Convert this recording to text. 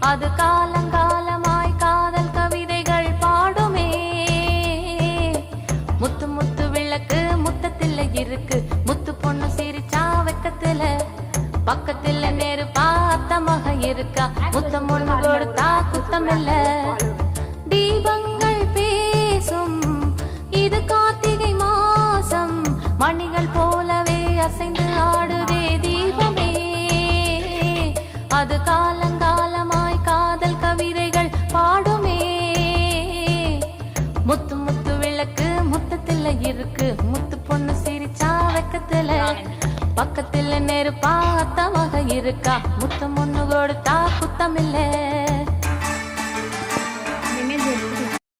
அது காலங்காலமாய் காதல் கவிதைகள் பாடுமே. முத்து முத்து விளக்கு முத்தத்தில் இருக்கு. முத்து பொண்ணு சிரிச்சா வெக்கத்துல. பக்கத்துல நேரு பார்த்த மக இருக்கா? முத்தம் ஒண்ணு கொடுத்தா குத்தம் இல்லை அசைந்து ஆடுதே தீபமே. அது காலங்காலமாய் காதல் கவிதைகள் பாடுமே. முத்து முத்து விளக்கு முத்தத்துல இருக்கு. முத்து பொண்ணு சிரிச்சா வெக்கத்துல. பக்கத்துல நெருப்பா அத்தமாக இருக்கா. முத்தம் ஒண்ணு கொடுத்தா குத்தமில்லை.